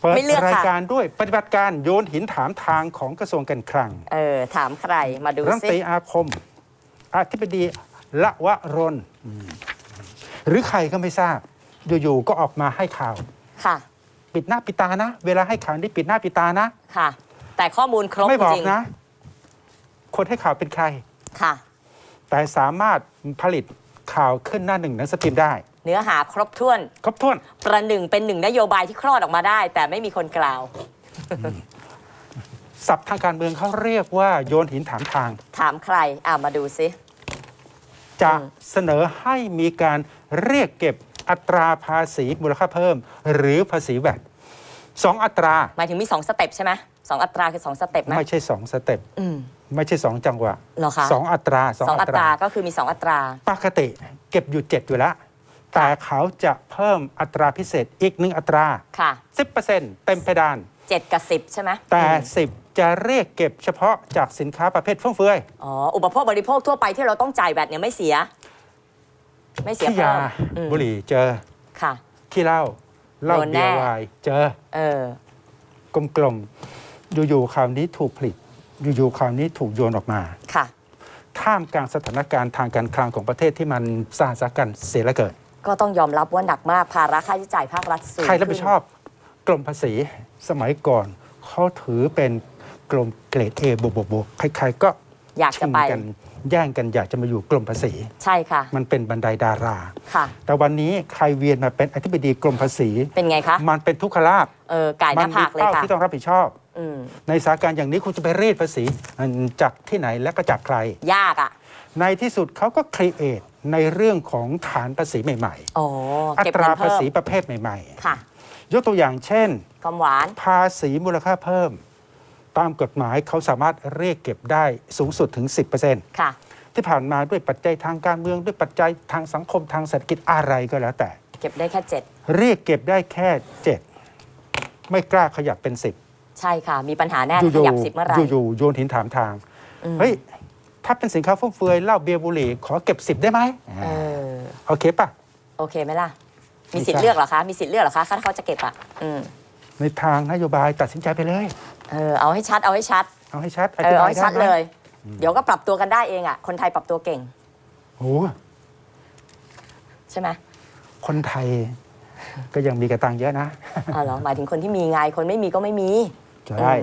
เปิดไม่เลือกรายค่ะ การด้วยปฏิบัติการโยนหินถามทางของกระทรวงการคลัง เออ ถามใครมาดูรัฐมนสิ ตรีอาคม อธิบดีละวรนอืมหรือใครก็ไม่ทราบ อยู่ๆก็ออกมาให้ข่าว ค่ะ ปิดหน้าปิดตานะ เวลาให้ข่าวนี่ปิดหน้าปิดตานะ ค่ะ แต่ข้อมูลครบไม่บอกจริงนะ คนให้ข่าวเป็นใคร ๆค่ะ แต่สามารถผลิตข่าวขึ้นหน้าหนึ่งหนังสือพิมพ์ได้ เนื้อหาครบถ้วน ครบถ้วน ประหนึ่งเป็นหนึ่งนโยบายที่คลอดออกมาได้ แต่ไม่มีคนกล่าว ศัพท์ทางการเมืองเขาเรียกว่าโยนหินถามทาง ถามใครอ่ามาดูสิจะอืม เสนอให้มีการเรียกเก็บอัตราภาษีมูลค่าเพิ่ม หรือภาษีแวดสองอัตราหมายถึงมีสองสเต็ปใช่ไหมสองอัตราคือสองสเต็ปไหมไม่ใช่สองสเต็ปอืม ไม่ใช่สองจังหวะเหรอคะ สองอัตราสองอัตราก็คือมีสองอัตรา ปกติเก็บอยู่เจ็ดอยู่แล้ว แต่เขาจะเพิ่มอัตราพิเศษอีกหนึ่งอัตรา ค่ะ 10%เต็มเพดาน เจ็ดกับสิบใช่ไหมแต่อืม10 จะเรียกเก็บเฉพาะจากสินค้าประเภทฟุ่มเฟือย อ๋อ อุปโภคบริโภคทั่วไปที่เราต้องจ่ายแบตเนี่ยไม่เสีย ไม่เสียขี้เพิ่ยามอืมบุหรี่เจอค่ะขี้เหล้าเหล้าโดนแน่ เบียร์ไวน์เจอเออ กลมๆอยู่ๆข่าวนี้ถูกผลิต อยู่ๆข่าวนี้ถูกโยนออกมา ค่ะ ท่ามกลางสถานการณ์ทางการคลังของประเทศที่มันสาสากันเสียเหละเกิด ก็ต้องยอมรับว่าหนักมากภาระค่าใช้จ่ายภาครัฐสูงใครรับผิดขึ้นชอบกรมภาษีสมัยก่อนเขาถือเป็นกรมเกรดเอบวกบวกบวกใครๆก็อยากชิจะงไปกันแย่งกันอยากจะมาอยู่กรมภาษี ใช่ค่ะ มันเป็นบันไดดาราค่ะ แต่วันนี้ใครเวียนมาเป็นอธิบดีกรมภาษี เป็นไงคะ มันเป็นทุกขลาบเออไก่หมัน้ามีผากเลยเป้าค่ะที่ต้องรับผิดชอบอืม ในสถานการณ์อย่างนี้คุณจะไปรีดภาษีจากที่ไหนและก็จากใคร ยากอะ ในที่สุดเขาก็ครีเอทในเรื่องของฐานภาษีใหม่อ๋อๆอัเก็บตเงิรานภาเพิ่มษีประเภทใหม่ค่ะๆยกตัวอย่างเช่นความหวานภาษีมูลค่าเพิ่ม ตามกฎหมายเขาสามารถเรียกเก็บได้สูงสุดถึง 10%ค่ะที่ผ่านมาด้วยปัจจัยทางการเมืองด้วยปัจจัยทางสังคมทางเศรษฐกิจอะไรก็แล้วแต่ เก็บได้แค่เจ็ดเรียกเก็บได้แค่ 7 ไม่กล้าขยับเป็น 10 ใช่ค่ะ มีปัญหาแน่อขยู่ยับสิบเมื่อไหรๆอยู่ๆโยนหินถามทางอืมเฮ้ยถ้าเป็นสินค้าฟุ่มเฟือยเหล้าเบียร์บุหรี่ขอเก็บ10ได้ไหมเออโอเคปะโอเคไหมล่ะ มีไม่สิททราบธิ์เลือกเหรอคะ มีสิทธิ์เลือกเหรอคะถ้าเขาจะเก็บอะอืมในทางนโยบายตัดสินใจไปเลย เออเอาให้ชัดเอาให้ชัดเอาให้ชัดเออเอาให้ชัดไไหมเลย เดี๋ยวก็ปรับตัวกันได้เองอะคนไทยปรับตัวเก่งโอ้ใช่ไหมคนไทยก็ยังมีกระตังเยอะนะ อ๋อเหรอหมายถึงคนที่มีไงคนไม่มีก็ไม่มี ใช่